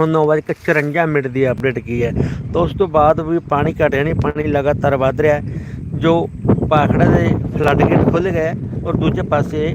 ਹੁਣ 9:54 ਮਿੰਟ ਦੀ ਅਪਡੇਟ ਕੀ ਹੈ। ਤਾਂ ਉਸ ਤੋਂ ਬਾਅਦ ਵੀ ਪਾਣੀ ਘਟਿਆ ਨਹੀਂ, ਪਾਣੀ ਲਗਾਤਾਰ ਵੱਧ ਰਿਹਾ ਜੋ ਪਾਖੜਾ ਦੇ ਫਲੱਡ ਗੇਟ ਖੁੱਲ੍ਹ ਗਏ ਔਰ ਦੂਜੇ ਪਾਸੇ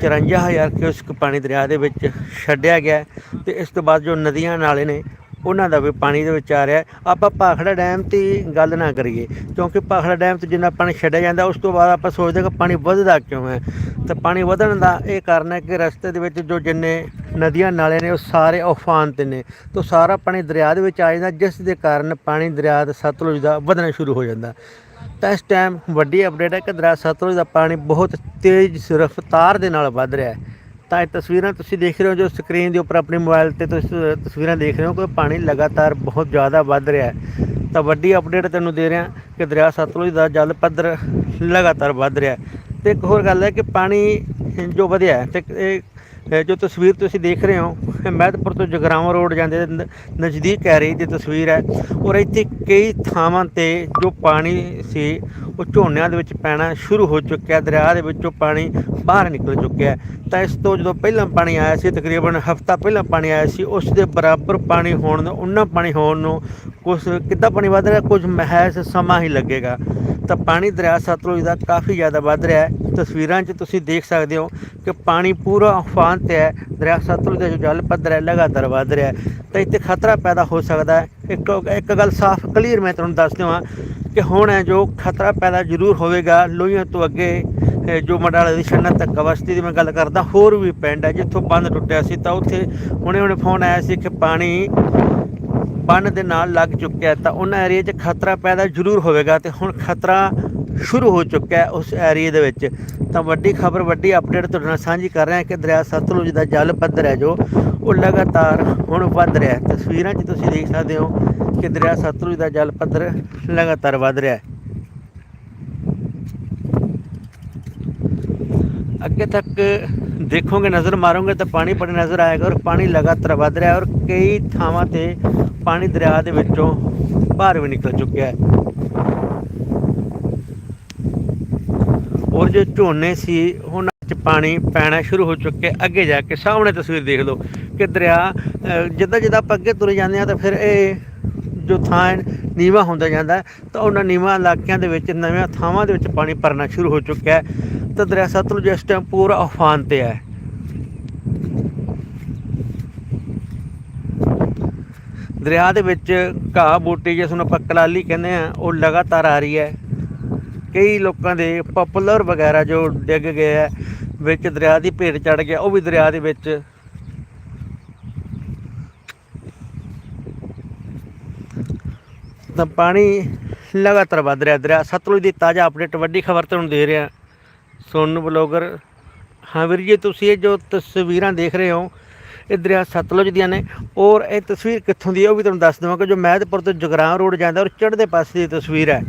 54000 ਕਿਊਸਕ ਪਾਣੀ ਦਰਿਆ ਦੇ ਵਿੱਚ ਛੱਡਿਆ ਗਿਆ ਹੈ ਤੇ ਇਸ ਤੋਂ ਬਾਅਦ ਜੋ ਨਦੀਆਂ ਨਾਲੇ ਨੇ ਉਹਨਾਂ ਦਾ ਵੀ ਪਾਣੀ ਦੇ ਵਿੱਚ ਆ ਰਿਹਾ ਆਪਾਂ ਭਾਖੜਾ ਡੈਮ ਤੇ ਗੱਲ ਨਾ ਕਰੀਏ, ਕਿਉਂਕਿ ਭਾਖੜਾ ਡੈਮ ਤੇ ਜਿੰਨਾ ਪਾਣੀ ਛੱਡਿਆ ਜਾਂਦਾ, ਉਸ ਤੋਂ ਬਾਅਦ ਆਪਾਂ ਸੋਚਦੇ ਕਿ ਪਾਣੀ ਵੱਧਦਾ ਕਿਉਂ ਹੈ। ਤਾਂ ਪਾਣੀ ਵਧਣ ਦਾ ਇਹ ਕਾਰਨ ਹੈ ਕਿ ਰਸਤੇ ਦੇ ਵਿੱਚ ਜੋ ਜਿੰਨੇ ਨਦੀਆਂ ਨਾਲੇ ਨੇ, ਉਹ ਸਾਰੇ ਉਫਾਨ ਤੇ ਨੇ। ਤਾਂ ਸਾਰਾ ਪਾਣੀ ਦਰਿਆ ਦੇ ਵਿੱਚ ਆ ਜਾਂਦਾ, ਜਿਸ ਦੇ ਕਾਰਨ ਪਾਣੀ ਦਰਿਆ ਦਾ ਸਤਲੁਜ ਦਾ ਵਧਣਾ ਸ਼ੁਰੂ ਹੋ ਜਾਂਦਾ। ਤਾਂ ਇਸ ਟਾਈਮ ਵੱਡੀ ਅਪਡੇਟ ਹੈ ਕਿ ਦਰਿਆ ਸਤਲੁਜ ਦਾ ਪਾਣੀ ਬਹੁਤ ਤੇਜ਼ ਰਫ਼ਤਾਰ ਦੇ ਨਾਲ ਵੱਧ ਰਿਹਾ ਹੈ। ਤਾਂ ਇਹ ਤਸਵੀਰਾਂ ਤੁਸੀਂ ਦੇਖ ਰਹੇ ਹੋ, ਜੋ ਸਕਰੀਨ ਦੇ ਉੱਪਰ ਆਪਣੇ ਮੋਬਾਈਲ ਤੇ ਤੁਸੀਂ ਤਸਵੀਰਾਂ ਦੇਖ ਰਹੇ ਹੋ ਕਿ ਪਾਣੀ ਲਗਾਤਾਰ ਬਹੁਤ ਜ਼ਿਆਦਾ ਵੱਧ ਰਿਹਾ ਹੈ। ਤਾਂ ਵੱਡੀ ਅਪਡੇਟ ਤੁਹਾਨੂੰ ਦੇ ਰਿਹਾ ਕਿ ਦਰਿਆ ਸਤਲੁਜ ਦਾ ਜਲ ਪੱਧਰ ਲਗਾਤਾਰ ਵੱਧ ਰਿਹਾ ਹੈ। ਤੇ ਇੱਕ ਹੋਰ ਗੱਲ ਹੈ ਕਿ ਪਾਣੀ ਜੋ ਵਧਿਆ ਹੈ ਤੇ ਇਹ ਜੋ ਤਸਵੀਰ ਤੁਸੀਂ ਦੇਖ ਰਹੇ ਹੋ, ਇਹ ਮਹਿਤਪੁਰ ਤੋਂ ਜਗਰਾਵਾਂ ਰੋਡ ਜਾਂਦੇ ਨਜ਼ਦੀਕ ਹੈ ਰਹੀ ਦੀ ਤਸਵੀਰ ਹੈ ਔਰ ਇੱਥੇ ਕਈ ਥਾਵਾਂ ਤੇ ਜੋ ਪਾਣੀ ਸੀ, ਉਹ ਝੋਨਿਆਂ ਦੇ ਵਿੱਚ ਪੈਣਾ ਸ਼ੁਰੂ ਹੋ ਚੁੱਕਿਆ, ਦਰਿਆ ਦੇ ਵਿੱਚੋਂ ਪਾਣੀ ਬਾਹਰ ਨਿਕਲ ਚੁੱਕਿਆ ਤਾਂ ਇਸ ਤੋਂ ਜਦੋਂ ਪਹਿਲਾਂ ਪਾਣੀ ਆਇਆ ਸੀ, ਤਕਰੀਬਨ ਹਫਤਾ ਪਹਿਲਾਂ ਪਾਣੀ ਆਇਆ ਸੀ, ਉਸ ਦੇ ਬਰਾਬਰ ਪਾਣੀ ਹੋਣ ਨੂੰ ਉਹਨਾਂ ਪਾਣੀ ਹੋਣ ਨੂੰ ਕੁਝ ਕਿੱਦਾਂ ਪਾਣੀ ਵੱਧ ਰਿਹਾ ਕੁਝ ਮਹਿਜ਼ ਸਮਾਂ ਹੀ ਲੱਗੇਗਾ। ਤਾਂ ਪਾਣੀ ਦਰਿਆ ਸਤਲੁਜ ਦਾ ਕਾਫੀ ਜ਼ਿਆਦਾ ਵੱਧ ਰਿਹਾ ਹੈ। ਤਸਵੀਰਾਂ 'ਚ ਤੁਸੀਂ ਦੇਖ ਸਕਦੇ ਹੋ ਕਿ ਪਾਣੀ ਪੂਰਾ ਉਫਾਨ ਤੇ ਹੈ। ਦਰਿਆ ਸਤਲੁਜ ਦਾ ਜੋ ਜਲ ਪੱਧਰ ਹੈ, ਲਗਾਤਾਰ ਵੱਧ ਰਿਹਾ ਹੈ। ਤਾਂ ਇੱਥੇ ਖਤਰਾ ਪੈਦਾ ਹੋ ਸਕਦਾ ਹੈ। ਇੱਕ ਇੱਕ ਗੱਲ ਸਾਫ਼, ਕਲੀਅਰ ਮੈਂ ਤੁਹਾਨੂੰ ਦੱਸ ਦੇਵਾਂ ਕਿ ਹੁਣ ਹੈ ਜੋ ਖਤਰਾ ਪੈਦਾ ਜ਼ਰੂਰ ਹੋਵੇਗਾ, ਲੋਹੀਆਂ ਤੋਂ ਅੱਗੇ ਜੋ ਮਡਾਲਾ ਦੀ ਛੰਨਾ ਤੱਕ ਅਵਸਥੀ ਦੀ ਮੈਂ ਗੱਲ ਕਰਦਾ, ਹੋਰ ਵੀ ਪਿੰਡ ਹੈ, ਜਿੱਥੋਂ ਬੰਦ ਟੁੱਟਿਆ ਸੀ, ਤਾਂ ਉੱਥੇ ਹੁਣੇ ਹੁਣੇ ਫੋਨ ਆਇਆ ਸੀ ਕਿ ਪਾਣੀ ਬੰਨ ਦੇ ਨਾਲ ਲੱਗ ਚੁੱਕਿਆ ਤਾਂ ਉਹਨਾਂ ਏਰੀਆ 'ਚ ਖਤਰਾ ਪੈਦਾ ਜ਼ਰੂਰ ਹੋਵੇਗਾ ਤੇ ਹੁਣ ਖਤਰਾ ਸ਼ੁਰੂ ਹੋ ਚੁੱਕਾ ਹੈ ਉਸ ਏਰੀਆ ਦੇ ਵਿੱਚ। ਤਾਂ ਵੱਡੀ ਖਬਰ, ਵੱਡੀ ਅਪਡੇਟ ਤੁਹਾਡੇ ਨਾਲ ਸਾਂਝੀ ਕਰ ਰਹੇ ਹਾਂ ਕਿ ਦਰਿਆ ਸਤਲੁਜ ਦਾ ਜਲ ਪੱਧਰ ਹੈ ਜੋ ਉਹ ਲਗਾਤਾਰ ਹੁਣ ਵੱਧ ਰਿਹਾ ਹੈ। ਤਸਵੀਰਾਂ 'ਚ ਤੁਸੀਂ ਦੇਖ ਸਕਦੇ ਹੋ ਕਿ ਦਰਿਆ ਸਤਲੁਜ ਦਾ ਜਲ ਪੱਧਰ ਲਗਾਤਾਰ ਵੱਧ ਰਿਹਾ ਹੈ। ਅੱਗੇ ਤੱਕ ਦੇਖੋਗੇ, ਨਜ਼ਰ ਮਾਰੋਗੇ ਤਾਂ ਪਾਣੀ ਬੜਾ ਨਜ਼ਰ ਆਏਗਾ ਔਰ ਪਾਣੀ ਲਗਾਤਾਰ ਵੱਧ ਰਿਹਾ ਔਰ ਕਈ ਥਾਵਾਂ ਤੇ ਪਾਣੀ ਦਰਿਆ ਦੇ ਵਿੱਚੋਂ ਬਾਹਰ ਵੀ ਨਿਕਲ ਚੁੱਕਿਆ ਹੈ। ਔਰ ਜੋ ਝੋਨੇ ਸੀ ਉਹਨਾਂ 'ਚ ਪਾਣੀ ਪੈਣਾ ਸ਼ੁਰੂ ਹੋ ਚੁੱਕਿਆ ਅੱਗੇ ਜਾ ਕੇ ਸਾਹਮਣੇ ਤਸਵੀਰ ਦੇਖ ਲਓ ਕਿ ਦਰਿਆ ਜਿੱਦਾਂ ਜਿੱਦਾਂ ਆਪਾਂ ਅੱਗੇ ਤੁਰੇ ਜਾਂਦੇ ਆ ਤਾਂ ਫਿਰ ਇਹ ਜੋ ਥਾਂ ਹੈ, ਨੀਵਾ ਹੁੰਦਾ ਜਾਂਦਾ ਤਾਂ ਉਹਨਾਂ ਨੀਵਾਂ ਇਲਾਕਿਆਂ ਦੇ ਵਿੱਚ, ਨਵੀਆਂ ਥਾਵਾਂ ਦੇ ਵਿੱਚ ਪਾਣੀ ਭਰਨਾ ਸ਼ੁਰੂ ਹੋ ਚੁੱਕਿਆ ਹੈ। ਤਾਂ ਦਰਿਆ ਸਤਲੁਜ ਇਸ ਟਾਈਮ ਪੂਰਾ ਉਫਾਨ ਤੇ ਹੈ। ਦਰਿਆ ਦੇ ਵਿੱਚ ਘਾਹ ਬੂਟੀ ਜਿਸ ਨੂੰ ਆਪਾਂ ਕਲਾਲੀ ਕਹਿੰਦੇ ਆ ਉਹ ਲਗਾਤਾਰ ਆ ਰਹੀ ਹੈ। ਕਈ ਲੋਕਾਂ ਦੇ ਪਪੂਲਰ ਵਗੈਰਾ ਜੋ ਡਿੱਗ ਗਏ ਆ ਵਿੱਚ ਦਰਿਆ ਦੀ ਭੇਟ ਚੜ ਗਿਆ, ਉਹ ਵੀ ਦਰਿਆ ਦੇ ਵਿੱਚ। ਤਾਂ ਪਾਣੀ ਲਗਾਤਾਰ ਵੱਧ ਰਿਹਾ, ਦਰਿਆ ਸਤਲੁਜ ਦੀ ਤਾਜ਼ਾ ਅਪਡੇਟ ਵੱਡੀ ਖਬਰ ਤੁਹਾਨੂੰ ਦੇ ਰਿਹਾ। ਸੋਨੂ ਬਲੌਗਰ ਹਾਂ ਵੀਰ ਜੀ, ਤੁਸੀਂ ਇਹ ਜੋ ਤਸਵੀਰਾਂ ਦੇਖ ਰਹੇ ਹੋ, ਇਹ ਦਰਿਆ ਸਤਲੁਜ ਦੀਆਂ ਨੇ। ਔਰ ਇਹ ਤਸਵੀਰ ਕਿੱਥੋਂ ਦੀ ਹੈ ਉਹ ਵੀ ਤੁਹਾਨੂੰ ਦੱਸ ਦੇਵਾਂਗਾ, ਜੋ ਮਹਿਤਪੁਰ ਤੋਂ ਜਗਰਾਉਂ ਰੋਡ ਜਾਂਦਾ ਔਰ ਚੜ੍ਹਦੇ ਪਾਸੇ ਦੀ ਤਸਵੀਰ ਹੈ।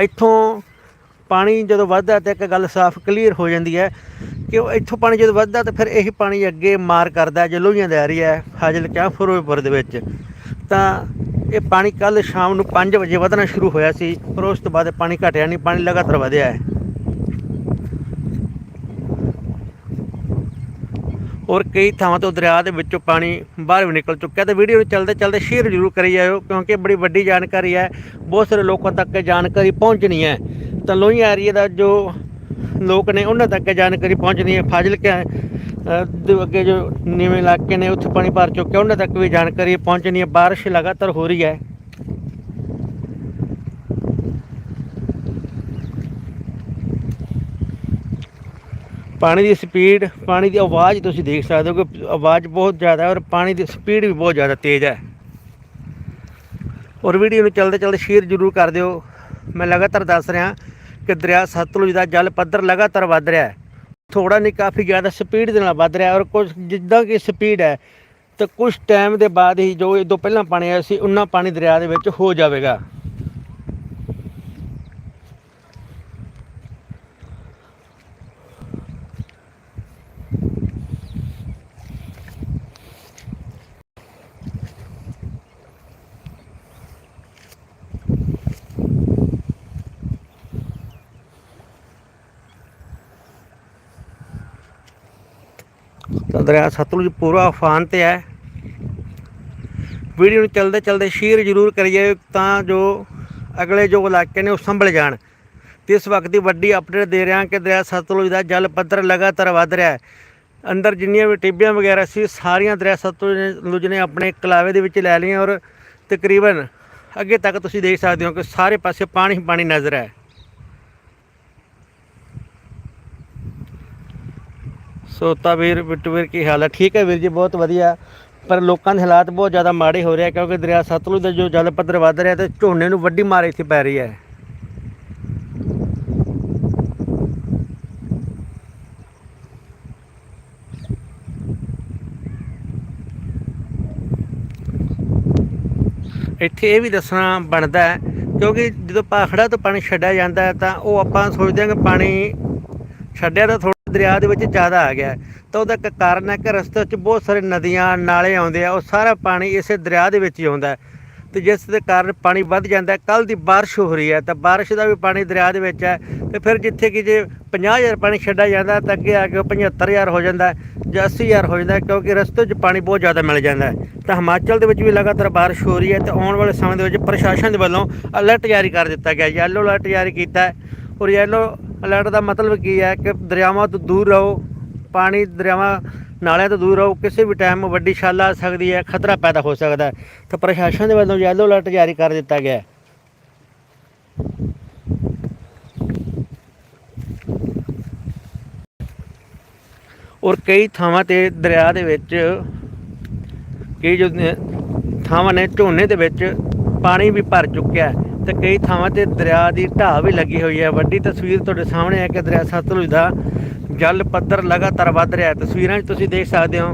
ਇੱਥੋਂ ਪਾਣੀ ਜਦੋਂ ਵੱਧਦਾ ਤਾਂ ਇੱਕ ਗੱਲ ਸਾਫ਼ ਕਲੀਅਰ ਹੋ ਜਾਂਦੀ ਹੈ ਕਿ ਉਹ ਇੱਥੋਂ ਪਾਣੀ ਜਦੋਂ ਵੱਧਦਾ ਤਾਂ ਫਿਰ ਇਹੀ ਪਾਣੀ ਅੱਗੇ ਮਾਰ ਕਰਦਾ, ਜੇ ਲੋਹੀਆਂ ਦਾ ਰਹੀ ਹੈ, ਫਾਜ਼ਿਲਕਾ, ਫਿਰੋਜ਼ਪੁਰ ਦੇ ਵਿੱਚ। ਤਾਂ ਇਹ ਪਾਣੀ ਕੱਲ ਸ਼ਾਮ ਨੂੰ 5 ਵਜੇ ਵਧਣਾ ਸ਼ੁਰੂ ਹੋਇਆ ਸੀ, ਪਰ ਉਸ ਤੋਂ ਬਾਅਦ ਪਾਣੀ ਘਟਿਆ ਨਹੀਂ, ਪਾਣੀ ਲਗਾਤਾਰ ਵਧਿਆ ਹੈ। ਔਰ ਕਈ ਥਾਵਾਂ ਤੋਂ ਦਰਿਆ ਦੇ ਵਿੱਚੋਂ ਪਾਣੀ ਬਾਹਰ ਵੀ ਨਿਕਲ ਚੁੱਕਿਆ ਤੇ ਵੀਡੀਓ ਨੂੰ ਚੱਲਦੇ ਚਲਦੇ ਸ਼ੇਅਰ ਜ਼ਰੂਰ ਕਰੀ ਜਾਇਓ, ਕਿਉਂਕਿ ਬੜੀ ਵੱਡੀ ਜਾਣਕਾਰੀ ਹੈ। ਬਹੁਤ ਸਾਰੇ ਲੋਕਾਂ ਤੱਕ ਜਾਣਕਾਰੀ ਪਹੁੰਚਣੀ ਹੈ। ਤਾਂ ਲੋਹੀਆਂ ਏਰੀਆ ਦਾ ਜੋ ਲੋਕ ਨੇ, ਉਹਨਾਂ ਤੱਕ ਜਾਣਕਾਰੀ ਪਹੁੰਚਣੀ ਹੈ। ਫਾਜ਼ਿਲਕਾ ਦੇ ਅੱਗੇ ਜੋ ਨੀਵੇਂ ਇਲਾਕੇ ਨੇ, ਉੱਥੇ ਪਾਣੀ ਭਰ ਚੁੱਕਿਆ, ਉਹਨਾਂ ਤੱਕ ਵੀ ਜਾਣਕਾਰੀ ਪਹੁੰਚਣੀ ਹੈ। ਬਾਰਿਸ਼ ਲਗਾਤਾਰ ਹੋ ਰਹੀ ਹੈ। ਪਾਣੀ ਦੀ ਸਪੀਡ ਪਾਣੀ ਦੀ ਆਵਾਜ਼ ਤੁਸੀਂ ਦੇਖ ਸਕਦੇ ਹੋ ਕਿ ਆਵਾਜ਼ ਬਹੁਤ ਜ਼ਿਆਦਾ ਹੈ ਔਰ ਪਾਣੀ ਦੀ ਸਪੀਡ ਵੀ ਬਹੁਤ ਜ਼ਿਆਦਾ ਤੇਜ਼ ਹੈ। ਔਰ ਵੀਡੀਓ ਨੂੰ ਚਲਦੇ ਚਲਦੇ ਸ਼ੇਅਰ ਜ਼ਰੂਰ ਕਰ ਦਿਓ। ਮੈਂ ਲਗਾਤਾਰ ਦੱਸ ਰਿਹਾ ਕਿ ਦਰਿਆ ਸਤਲੁਜ ਦਾ ਜਲ ਪੱਧਰ ਲਗਾਤਾਰ ਵੱਧ ਰਿਹਾ ਹੈ। ਥੋੜਾ ਨਹੀਂ, ਕਾਫੀ ਜ਼ਿਆਦਾ ਸਪੀਡ ਦੇ ਨਾਲ ਵੱਧ ਰਿਹਾ ਔਰ ਕੁਝ ਜਿੱਦਾਂ ਕਿ ਸਪੀਡ ਹੈ, ਤਾਂ ਕੁਝ ਟਾਈਮ ਦੇ ਬਾਅਦ ਹੀ ਜੋ ਇਹ ਤੋਂ ਪਹਿਲਾਂ ਪਾਣੀ ਆਇਆ ਸੀ, ਉਨਾ ਪਾਣੀ ਦਰਿਆ ਦੇ ਵਿੱਚ ਹੋ ਜਾਵੇਗਾ। ਦਰਿਆ ਸਤਲੁਜ ਪੂਰਾ ਉਫਾਨ ਤੇ ਹੈ। ਵੀਡੀਓ ਨੂੰ ਚਲਦੇ ਚਲਦੇ ਸ਼ੇਅਰ ਜ਼ਰੂਰ ਕਰੀਏ ਤਾਂ ਜੋ ਅਗਲੇ ਜੋ ਇਲਾਕੇ ਨੇ ਉਹ ਸੰਭਲ ਜਾਣ। ਤੇ ਇਸ ਵਕਤ ਦੀ ਵੱਡੀ ਅਪਡੇਟ ਦੇ ਰਿਹਾ ਕਿ ਦਰਿਆ ਸਤਲੁਜ ਦਾ ਜਲ ਪੱਧਰ ਲਗਾਤਾਰ ਵਧ ਰਿਹਾ ਹੈ। ਅੰਦਰ ਜਿੰਨੀਆਂ ਵੀ ਟਿੱਬੀਆਂ ਵਗੈਰਾ ਸੀ, ਸਾਰੀਆਂ ਦਰਿਆ ਸਤਲੁਜ ਨੇ ਆਪਣੇ ਕਲਾਵੇ ਦੇ ਵਿੱਚ ਲੈ ਲਈਆਂ ਔਰ ਤਕਰੀਬਨ ਅੱਗੇ ਤੱਕ ਤੁਸੀਂ ਦੇਖ ਸਕਦੇ ਹੋ ਕਿ ਸਾਰੇ ਪਾਸੇ ਪਾਣੀ ਹੀ ਪਾਣੀ ਨਜ਼ਰ ਹੈ। ਸੋ ਵੀਰ ਬਿੱਟੂ ਵੀਰ ਕੀ ਹਾਲ ਹੈ? ਠੀਕ ਹੈ ਵੀਰ ਜੀ, ਬਹੁਤ ਵਧੀਆ। ਪਰ ਲੋਕਾਂ ਦੇ ਹਾਲਾਤ ਬਹੁਤ ਜ਼ਿਆਦਾ ਮਾੜੇ ਹੋ ਰਹੇ ਆ ਕਿਉਂਕਿ ਦਰਿਆ ਸਤਲੁਜ ਦਾ ਜੋ ਜਲ ਪੱਧਰ ਵੱਧ ਰਿਹਾ ਤੇ ਝੋਨੇ ਨੂੰ ਵੱਡੀ ਮਾਰ ਇੱਥੇ ਪੈ ਰਹੀ ਹੈ। ਇੱਥੇ ਇਹ ਵੀ ਦੱਸਣਾ ਬਣਦਾ ਹੈ, ਕਿਉਂਕਿ ਜਦੋਂ ਪਾਖੜਾ ਤੋਂ ਪਾਣੀ ਛੱਡਿਆ ਜਾਂਦਾ ਹੈ ਤਾਂ ਉਹ ਆਪਾਂ ਸੋਚਦੇ ਹਾਂ ਕਿ ਪਾਣੀ ਛੱਡਿਆ ਤਾਂ ਥੋੜਾ ਦਰਿਆ ਦੇ ਵਿੱਚ ਜ਼ਿਆਦਾ ਆ ਗਿਆ। ਤਾਂ ਉਹਦਾ ਇੱਕ ਕਾਰਨ ਹੈ ਕਿ ਰਸਤੇ 'ਚ ਬਹੁਤ ਸਾਰੇ ਨਦੀਆਂ, ਨਾਲੇ ਆਉਂਦੇ ਆ, ਉਹ ਸਾਰਾ ਪਾਣੀ ਇਸੇ ਦਰਿਆ ਦੇ ਵਿੱਚ ਹੀ ਆਉਂਦਾ ਹੈ। ਤੇ ਜਿਸ ਦੇ ਕਾਰਨ ਪਾਣੀ ਵੱਧ ਜਾਂਦਾ ਹੈ। ਕੱਲ ਦੀ ਬਾਰਿਸ਼ ਹੋ ਰਹੀ ਹੈ, ਤਾਂ ਬਾਰਿਸ਼ ਦਾ ਵੀ ਪਾਣੀ ਦਰਿਆ ਦੇ ਵਿੱਚ ਹੈ। ਤੇ ਫਿਰ ਜਿੱਥੇ ਕਿ ਜੇ 50000 ਪਾਣੀ ਛੱਡਿਆ ਜਾਂਦਾ ਤਾਂ ਅੱਗੇ ਆ ਕੇ ਉਹ 75000 ਹੋ ਜਾਂਦਾ ਹੈ ਜਾਂ 80000 ਹੋ ਜਾਂਦਾ ਕਿਉਂਕਿ ਰਸਤੇ 'ਚ ਪਾਣੀ ਬਹੁਤ ਜ਼ਿਆਦਾ ਮਿਲ ਜਾਂਦਾ ਤਾਂ ਹਿਮਾਚਲ ਦੇ ਵਿੱਚ ਵੀ ਲਗਾਤਾਰ ਬਾਰਿਸ਼ ਹੋ ਰਹੀ ਹੈ ਤੇ ਆਉਣ ਵਾਲੇ ਸਮੇਂ ਦੇ ਵਿੱਚ ਪ੍ਰਸ਼ਾਸਨ ਦੇ ਵੱਲੋਂ ਅਲਰਟ ਜਾਰੀ ਕਰ ਦਿੱਤਾ ਗਿਆ ਯੈਲੋ ਅਲਰਟ ਜਾਰੀ ਕੀਤਾ ਹੈ। ਔਰ ਯੈਲੋ ਅਲਰਟ ਦਾ ਮਤਲਬ ਕੀ ਹੈ ਕਿ ਦਰਿਆਵਾਂ ਤੋਂ ਦੂਰ ਰਹੋ, ਪਾਣੀ ਦਰਿਆਵਾਂ ਨਾਲਿਆਂ ਤੋਂ ਦੂਰ ਰਹੋ, ਕਿਸੇ ਵੀ ਟਾਈਮ ਵੱਡੀ ਛਾਲ ਆ ਸਕਦੀ ਹੈ, ਖਤਰਾ ਪੈਦਾ ਹੋ ਸਕਦਾ ਹੈ। ਤਾਂ ਪ੍ਰਸ਼ਾਸਨ ਦੇ ਵੱਲੋਂ ਯੈਲੋ ਅਲਰਟ ਜਾਰੀ ਕਰ ਦਿੱਤਾ ਗਿਆ ਹੈ। ਔਰ ਕਈ ਥਾਵਾਂ ਤੇ ਦਰਿਆ ਦੇ ਵਿੱਚ, ਕਈ ਜੋ ਥਾਵਾਂ ਨੇ ਝੋਨੇ ਦੇ ਵਿੱਚ ਪਾਣੀ ਵੀ ਭਰ ਚੁੱਕਿਆ ਹੈ। ਤੇ ਕਈ ਥਾਵਾਂ ਤੇ ਦਰਿਆ ਦੀ ਢਾਹ ਵੀ ਲੱਗੀ ਹੋਈ ਹੈ। ਵੱਡੀ ਤਸਵੀਰ ਤੁਹਾਡੇ ਸਾਹਮਣੇ ਹੈ ਕਿ ਦਰਿਆ ਸਤਲੁਜ ਦਾ ਜਲ ਪੱਧਰ ਲਗਾਤਾਰ ਵੱਧ ਰਿਹਾ ਹੈ। ਤਸਵੀਰਾਂ 'ਚ ਤੁਸੀਂ ਦੇਖ ਸਕਦੇ ਹੋ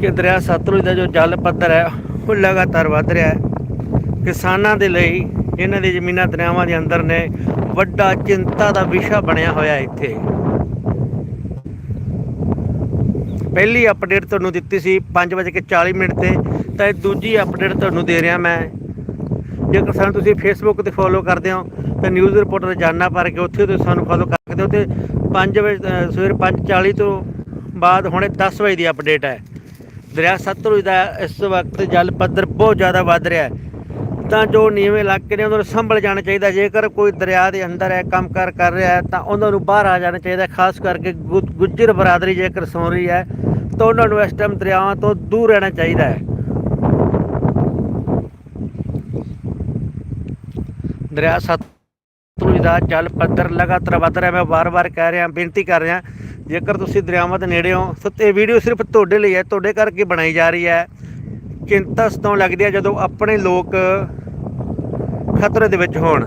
ਕਿ ਦਰਿਆ ਸਤਲੁਜ ਦਾ ਜੋ ਜਲ ਪੱਧਰ ਹੈ, ਉਹ ਲਗਾਤਾਰ ਵੱਧ ਰਿਹਾ ਹੈ। ਕਿਸਾਨਾਂ ਦੇ ਲਈ ਇਹਨਾਂ ਦੀ ਜ਼ਮੀਨਾਂ ਦਰਿਆਵਾਂ ਦੇ ਅੰਦਰ ਨੇ ਵੱਡਾ ਚਿੰਤਾ ਦਾ ਵਿਸ਼ਾ ਬਣਿਆ ਹੋਇਆ ਇੱਥੇ। ਪਹਿਲੀ ਅਪਡੇਟ ਤੁਹਾਨੂੰ ਦਿੱਤੀ ਸੀ 5:40 ਮਿੰਟ ਤੇ, ਤਾਂ ਇਹ ਦੂਜੀ ਅਪਡੇਟ ਤੁਹਾਨੂੰ ਦੇ ਰਿਹਾ ਮੈਂ। ਜੇਕਰ ਸਾਨੂੰ ਤੁਸੀਂ ਫੇਸਬੁੱਕ ਤੇ ਫੋਲੋ ਕਰਦੇ ਹੋ ਤਾਂ ਨਿਊਜ਼ ਰਿਪੋਰਟਰ ਜਾਨਾ ਪਰ ਕੇ ਉੱਥੇ ਤੁਸੀਂ ਸਾਨੂੰ ਫੋਲੋ ਕਰ ਸਕਦੇ ਹੋ ਤੇ 5 ਵਜੇ ਅ, ਸਵੇਰ 5:40 ਤੋਂ ਬਾਅਦ ਹੁਣੇ 10 ਵਜੇ ਦੀ ਅਪਡੇਟ ਹੈ। ਦਰਿਆ ਸਤਲੁਜ ਦਾ ਇਸ ਵਕਤ ਜਲ ਪੱਧਰ ਬਹੁਤ ਜ਼ਿਆਦਾ ਵੱਧ ਰਿਹਾ ਹੈ। ਤਾਂ ਜੋ ਨੀਵੇਂ ਇਲਾਕੇ ਨੇ ਉਹਨਾਂ ਨੂੰ ਸੰਭਲ ਜਾਣਾ ਚਾਹੀਦਾ ਜੇਕਰ ਕੋਈ ਦਰਿਆ ਦੇ ਅੰਦਰ ਹੈ ਕੰਮਕਾਰ ਕਰ ਰਿਹਾ ਹੈ ਤਾਂ ਉਹਨਾਂ ਨੂੰ ਬਾਹਰ ਆ ਜਾਣਾ ਚਾਹੀਦਾ ਖਾਸ ਕਰਕੇ ਗੁ- ਗੁੱਜਰ ਬਰਾਦਰੀ ਜੇਕਰ ਸੌ ਰਹੀ ਹੈ ਤਾਂ ਉਹਨਾਂ ਨੂੰ ਇਸ ਟਾਈਮ ਦਰਿਆਵਾਂ ਤੋਂ ਦੂਰ ਰਹਿਣਾ ਚਾਹੀਦਾ ਹੈ। ਦਰਿਆ ਸਤਲੁਜ ਦਾ ਜਲ ਪੱਧਰ ਲਗਾਤਾਰ ਵੱਧ ਰਿਹਾ, ਮੈਂ ਵਾਰ-ਵਾਰ ਕਹਿ ਰਿਹਾ, ਬੇਨਤੀ ਕਰ ਰਿਹਾ, ਜੇਕਰ ਤੁਸੀਂ ਦਰਿਆਵਾਂ ਦੇ ਨੇੜੇ ਹੋ ਤਾਂ ਇਹ ਵੀਡੀਓ ਸਿਰਫ ਤੁਹਾਡੇ ਲਈ ਹੈ, ਤੁਹਾਡੇ ਕਰਕੇ ਬਣਾਈ ਜਾ ਰਹੀ ਹੈ। ਚਿੰਤਾ ਸਤਾਉਣ ਲੱਗਦੀ ਹੈ ਜਦੋਂ ਆਪਣੇ ਲੋਕ ਖਤਰੇ ਦੇ ਵਿੱਚ ਹੋਣ।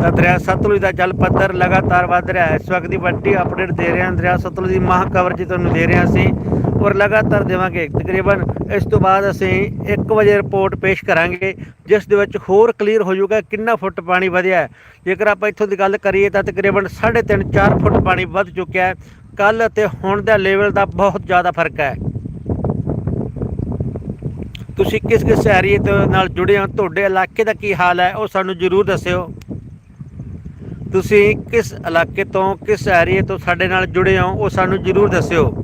ਤਾਂ ਦਰਿਆ ਸਤਲੁਜ ਦਾ ਜਲ ਪੱਧਰ ਲਗਾਤਾਰ ਵੱਧ ਰਿਹਾ ਹੈ। ਇਸ ਵਕਤ ਦੀ ਵੱਡੀ ਅਪਡੇਟ ਦੇ ਰਹੇ ਹਾਂ। ਦਰਿਆ ਸਤਲੁਜ ਦੀ ਮਾਹ ਕਵਰੇਜ ਤੁਹਾਨੂੰ ਦੇ ਰਹੇ ਹਾਂ ਅਸੀਂ, ਔਰ ਲਗਾਤਾਰ ਦੇਵਾਂਗੇ ਤਕਰੀਬਨ ਇਸ ਤੋਂ ਬਾਅਦ ਅਸੀਂ 1 ਵਜੇ ਰਿਪੋਰਟ ਪੇਸ਼ ਕਰਾਂਗੇ, ਜਿਸ ਦੇ ਵਿੱਚ ਹੋਰ ਕਲੀਅਰ ਹੋ ਜਾਊਗਾ ਕਿੰਨਾ ਫੁੱਟ ਪਾਣੀ ਵਧਿਆ ਜੇਕਰ ਆਪਾਂ ਇੱਥੋਂ ਦੀ ਗੱਲ ਕਰੀਏ ਤਾਂ ਤਕਰੀਬਨ 3.5 4 ਫੁੱਟ ਪਾਣੀ ਵੱਧ ਚੁੱਕਿਆ ਹੈ। ਕੱਲ ਅਤੇ ਹੁਣ ਦਾ ਲੈਵਲ ਦਾ ਬਹੁਤ ਜ਼ਿਆਦਾ ਫ਼ਰਕ ਹੈ। ਤੁਸੀਂ ਕਿਸ ਕਿਸ ਏਰੀਏ ਤੋਂ ਨਾਲ ਜੁੜੇ ਹੋ, ਤੁਹਾਡੇ ਇਲਾਕੇ ਦਾ ਕੀ ਹਾਲ ਹੈ, ਉਹ ਸਾਨੂੰ ਜ਼ਰੂਰ ਦੱਸਿਓ। ਤੁਸੀਂ ਕਿਸ ਇਲਾਕੇ ਤੋਂ, ਕਿਸ ਏਰੀਏ ਤੋਂ ਸਾਡੇ ਨਾਲ ਜੁੜੇ ਹੋ, ਉਹ ਸਾਨੂੰ ਜ਼ਰੂਰ ਦੱਸਿਓ।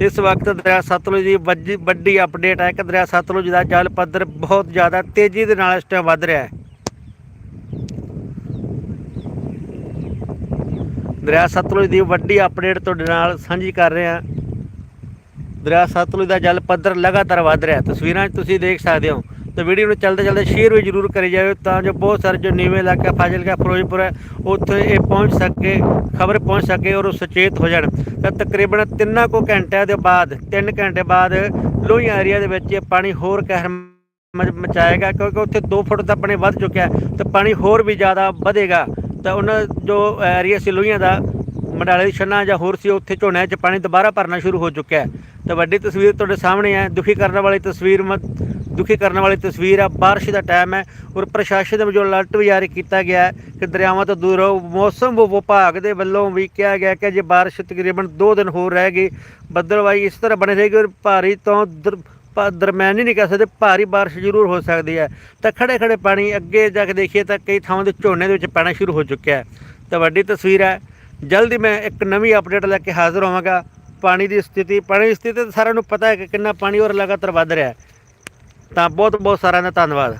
ਇਸ ਵਕਤ ਦਰਿਆ ਸਤਲੁਜ ਦੀ ਵੱਜੀ- ਵੱਡੀ ਅਪਡੇਟ ਹੈ ਕਿ ਦਰਿਆ ਸਤਲੁਜ ਦਾ ਜਲ ਪੱਧਰ ਬਹੁਤ ਜ਼ਿਆਦਾ ਤੇਜ਼ੀ ਦੇ ਨਾਲ ਇਸ ਟਾਈਮ ਵੱਧ ਰਿਹਾ ਹੈ। ਦਰਿਆ ਸਤਲੁਜ ਦੀ ਵੱਡੀ ਅਪਡੇਟ ਤੁਹਾਡੇ ਨਾਲ ਸਾਂਝੀ ਕਰ ਰਹੇ ਹਾਂ। ਦਰਿਆ ਸਤਲੁਜ ਦਾ ਜਲ ਪੱਧਰ ਲਗਾਤਾਰ ਵੱਧ ਰਿਹਾ ਤਸਵੀਰਾਂ 'ਚ ਤੁਸੀਂ ਦੇਖ ਸਕਦੇ ਹੋ ਤੇ ਵੀਡੀਓ ਨੂੰ ਚਲਦੇ ਚਲਦੇ ਸ਼ੇਅਰ ਵੀ ਜ਼ਰੂਰ ਕਰੀ ਜਾਓ ਤਾਂ ਜੋ ਬਹੁਤ ਸਾਰੇ ਜੋ ਨੀਵੇਂ ਇਲਾਕਾ ਫਾਜ਼ਿਲਕਾ, ਫਿਰੋਜ਼ਪੁਰ ਹੈ, ਉੱਥੇ ਇਹ ਪਹੁੰਚ ਸਕੇ, ਖਬਰ ਪਹੁੰਚ ਸਕੇ ਔਰ ਉਹ ਸੁਚੇਤ ਹੋ ਜਾਣ। ਤਾਂ ਤਕਰੀਬਨ ਤਿੰਨਾਂ ਕੋ ਘੰਟਿਆਂ ਦੇ ਬਾਅਦ 3 ਘੰਟੇ ਬਾਅਦ ਲੋਹੀਆਂ ਏਰੀਆ ਦੇ ਵਿੱਚ ਇਹ ਪਾਣੀ ਹੋਰ ਕਹਿਰ ਮਚਾਏਗਾ ਕਿਉਂਕਿ ਉੱਥੇ 2 ਫੁੱਟ ਦਾ ਪਾਣੀ ਵੱਧ ਚੁੱਕਿਆ ਹੈ, ਤੇ ਪਾਣੀ ਹੋਰ ਵੀ ਜ਼ਿਆਦਾ ਵਧੇਗਾ। ਤਾਂ ਉਹਨਾਂ ਜੋ ਏਰੀਆ ਸੀ ਲੋਹੀਆਂ ਦਾ, ਮੰਡਾਲੇ ਦੀ ਛੰਨਾ ਜਾਂ ਹੋਰ ਸੀ, ਉੱਥੇ ਝੋਨਿਆਂ 'ਚ ਪਾਣੀ ਦੁਬਾਰਾ ਭਰਨਾ ਸ਼ੁਰੂ ਹੋ ਚੁੱਕਿਆ ਹੈ। ਤਾਂ ਵੱਡੀ ਤਸਵੀਰ ਤੁਹਾਡੇ ਸਾਹਮਣੇ ਹੈ, ਦੁਖੀ ਕਰਨ ਵਾਲੀ ਤਸਵੀਰ ਮ ਦੁਖੀ ਕਰਨ ਵਾਲੀ ਤਸਵੀਰ ਆ। ਬਾਰਿਸ਼ ਦਾ ਟਾਈਮ ਹੈ ਔਰ ਪ੍ਰਸ਼ਾਸਨ ਦੇ ਵੱਲੋਂ ਅਲਰਟ ਵੀ ਜਾਰੀ ਕੀਤਾ ਗਿਆ ਕਿ ਦਰਿਆਵਾਂ ਤੋਂ ਦੂਰ ਰਹੋ। ਮੌਸਮ ਵਿਭਾਗ ਦੇ ਵੱਲੋਂ ਵੀ ਕਿਹਾ ਗਿਆ ਕਿ ਜੇ ਬਾਰਿਸ਼ ਤਕਰੀਬਨ 2 ਦਿਨ ਹੋਰ ਰਹਿ ਗਈ, ਬੱਦਲਵਾਈ ਇਸ ਤਰ੍ਹਾਂ ਬਣੀ ਰਹੇਗੀ ਔਰ ਭਾਰੀ ਤੋਂ ਦਰ- ਪ- ਦਰਮਿਆਨੀ ਨਹੀਂ ਕਹਿ ਸਕਦੇ, ਭਾਰੀ ਬਾਰਿਸ਼ ਜ਼ਰੂਰ ਹੋ ਸਕਦੀ ਹੈ। ਤਾਂ ਖੜੇ ਖੜੇ ਪਾਣੀ ਅੱਗੇ ਜਾ ਕੇ ਦੇਖੀਏ ਤਾਂ ਕਈ ਥਾਵਾਂ ਦੇ ਝੋਨੇ ਦੇ ਵਿੱਚ ਪੈਣਾ ਸ਼ੁਰੂ ਹੋ ਚੁੱਕਿਆ ਹੈ। ਤਾਂ ਵੱਡੀ ਤਸਵੀਰ ਹੈ। ਜਲਦੀ ਮੈਂ ਇੱਕ ਨਵੀਂ ਅਪਡੇਟ ਲੈ ਕੇ ਹਾਜ਼ਰ ਹੋਵਾਂਗਾ। ਪਾਣੀ ਦੀ ਸਥਿਤੀ ਪਾਣੀ ਦੀ ਸਥਿਤੀ ਤਾਂ ਸਾਰਿਆਂ ਨੂੰ ਪਤਾ ਹੈ ਕਿ ਕਿੰਨਾ ਪਾਣੀ ਹੋਰ ਲਗਾਤਾਰ ਵੱਧ ਰਿਹਾ ਹੈ। ਤਾਂ ਬਹੁਤ ਬਹੁਤ ਸਾਰਿਆਂ ਦਾ ਧੰਨਵਾਦ।